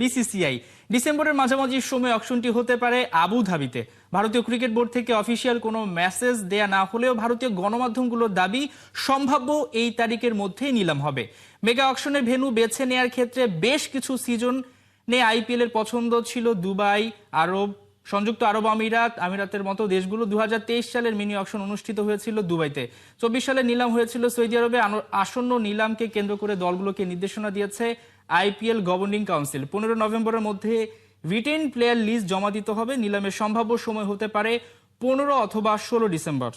BCCI. ডিসেম্বরের মাঝামাঝি সময় অকশনটি হতে পারে আবুধাবিতে। ভারতীয় ক্রিকেট বোর্ড থেকে অফিসিয়াল কোনো মেসেজ দেয়া না হলেও ভারতীয় গণমাধ্যমগুলোর দাবি সম্ভাব্য এই তারিখের মধ্যেই নিলাম হবে। মেগা অকশনের ভেন্যু বেছে নেয়ার ক্ষেত্রে বেশ কিছু সিজন নে আইপিএল এর পছন্দ ছিল দুবাই, আরব, সংযুক্ত আরব আমিরাত, আমিরাতের মতো দেশগুলো। দু হাজার তেইশ সালের মিনি অকশন অনুষ্ঠিত হয়েছিল দুবাইতে। চব্বিশ সালে নিলাম হয়েছিল সৌদি আরবে। আসন্ন নিলামকে কেন্দ্র করে দলগুলোকে নির্দেশনা দিয়েছে আইপিএল গভর্নিং কাউন্সিল। পনেরো নভেম্বরের মধ্যে রিটেন প্লেয়ার লিস্ট জমা দিতে হবে। নিলামের সম্ভাব্য সময় হতে পারে পনেরো অথবা ষোলো ডিসেম্বর।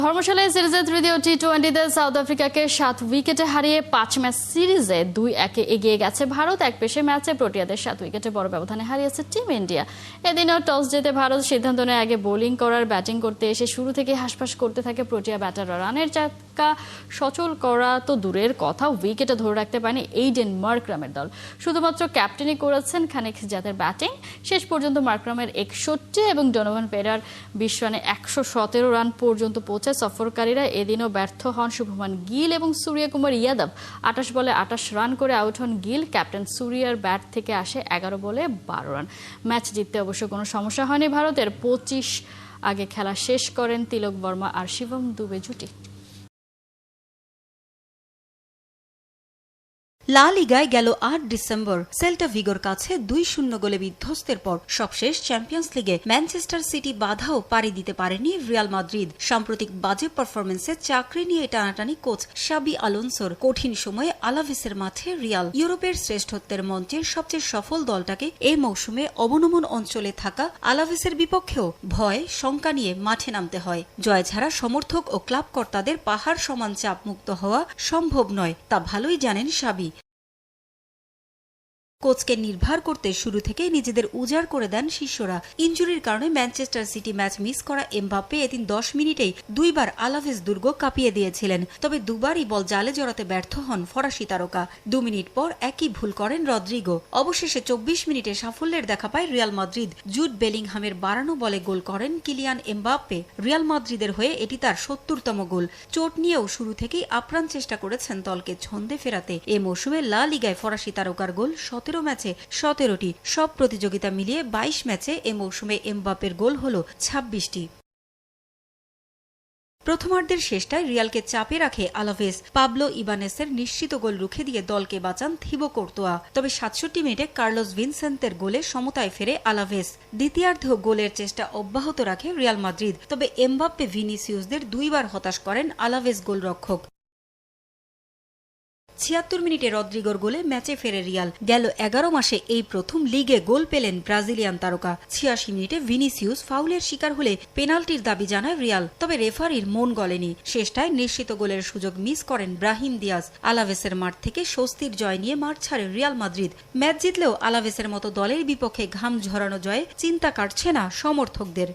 ধর্মশালায় সিরিজের তৃতীয় টি টোয়েন্টিতে সাউথ আফ্রিকাকে সাত উইকেটে হারিয়ে পাঁচ ম্যাচ সিরিজে দুই একে এগিয়ে গেছে ভারত। এক পেশে ম্যাচে প্রোটিয়াদের সাত উইকেটে বড় ব্যবধানে হারিয়েছে টিম ইন্ডিয়া। এদিনও টস জিতে ভারত সিদ্ধান্ত নেয় আগে বোলিং করার, ব্যাটিং করতে এসে শুরু থেকে হাসপাস করতে থাকে প্রোটিয়া ব্যাটাররা। রানের চাকা সচল করা তো দূরের কথা। উইকেটে ধরে রাখতে পারেনি এইডেন মার্করামের দল। শুধুমাত্র ক্যাপ্টেনই করেছেন খানিক জাতের ব্যাটিং। শেষ পর্যন্ত মার্করামের একষট্টি এবং ডোনোভান পেরার বিশ রানে একশো সতেরো রান পর্যন্ত পৌঁছায় সফরকারীরা এদিনও ব্যর্থ হন শুভমান গিল এবং সূর্যকুমার ইয়াদব। আটাশ বলে আটাশ রান করে আউট হন গিল। ক্যাপ্টেন সূর্যার ব্যাট থেকে আসে এগারো বলে বারো রান। ম্যাচ জিততে অবশ্য কোনো সমস্যা হয়নি ভারতের। পঁচিশ আগে খেলা শেষ করেন তিলক বর্মা আর শিবম দুবে জুটি। লা লিগায় গেল আট ডিসেম্বর। সেল্টা ভিগোর কাছে দুই শূন্য গোলে বিধ্বস্তের পর সবশেষ চ্যাম্পিয়ন্স লিগে ম্যানচেস্টার সিটি বাধাও পাড়ি দিতে পারেনি রিয়াল মাদ্রিদ। সাম্প্রতিক বাজে পারফরমেন্সে চাকরি নিয়ে টানাটানি কোচ শাবি আলোনসোর কঠিন সময়ে আলাভেসের মাঠে রিয়াল ইউরোপের শ্রেষ্ঠত্বের মঞ্চের সবচেয়ে সফল দলটাকে এ মৌসুমে অবনমন অঞ্চলে থাকা আলাভেসের বিপক্ষেও ভয়, শঙ্কা নিয়ে মাঠে নামতে হয়। জয় ছাড়া সমর্থক ও ক্লাব কর্তাদের পাহাড় সমান চাপ মুক্ত হওয়া সম্ভব নয়, তা ভালোই জানেন শাবি। কোচকে নির্ভর করতে শুরু থেকেই নিজেদের উজাড় করে দেন শিষ্যরা। ইঞ্জুরির কারণে ম্যানচেস্টার সিটি ম্যাচ মিস করা এমবাপ্পে এদিন দশ মিনিটেই দুইবার আলাভেস দুর্গ কাঁপিয়ে দিয়েছিলেন। তবে দুবারই বল জালে জড়াতে ব্যর্থ হন ফরাসি তারকা। দু মিনিট পর একই ভুল করেন রদ্রিগো। অবশেষে চব্বিশ মিনিটে সাফল্যের দেখা পায় রিয়াল মাদ্রিদ। জুট বেলিংহামের বাড়ানো বলে গোল করেন কিলিয়ান এমবাপ্পে। রিয়াল মাদ্রিদের হয়ে এটি তার সত্তরতম গোল। চোট নিয়েও শুরু থেকেই আপ্রাণ চেষ্টা করেছেন দলকে ছন্দে ফেরাতে। এ মৌসুমে লা লিগায় ফরাসি তারকার গোল সতেরো ম্যাচে সতেরোটি, সব প্রতিযোগিতা মিলিয়ে বাইশ ম্যাচে এ মৌসুমে এমবাপের গোল হল ছাব্বিশটি। প্রথমার্ধের শেষটায় রিয়ালকে চাপে রাখে আলাভেস। পাবলো ইবানেসের নিশ্চিত গোল রুখে দিয়ে দলকে বাঁচান থিবো কোর্তোয়া। তবে সাতষট্টি মিনিটে কার্লোস ভিনসেন্তের গোলে সমতায় ফেরে আলাভেস। দ্বিতীয়ার্ধ গোলের চেষ্টা অব্যাহত রাখে রিয়াল মাদ্রিদ। তবে এমবাপ্পে ভিনিসিউসদের দুইবার হতাশ করেন আলাভেস গোলরক্ষক। ছিয়াত্তর মিনিটে রদ্রিগোর গোলে ম্যাচে ফেরে রিয়াল। গেল এগারো মাসে এই প্রথম লিগে গোল পেলেন ব্রাজিলিয়ান তারকা। ছিয়াশি মিনিটে ভিনিসিউস ফাউলের শিকার হলে পেনাল্টির দাবি জানায় রিয়াল, তবে রেফারির মন গলেনি। শেষটায় নিশ্চিত গোলের সুযোগ মিস করেন ব্রাহিম দিয়াজ। আলাভেসের মাঠ থেকে স্বস্তির জয় নিয়ে মাঠ ছাড়ে রিয়াল মাদ্রিদ। ম্যাচ জিতলেও আলাভেসের মতো দলের বিপক্ষে ঘাম ঝরানো জয়ে চিন্তা কাটছে না সমর্থকদের।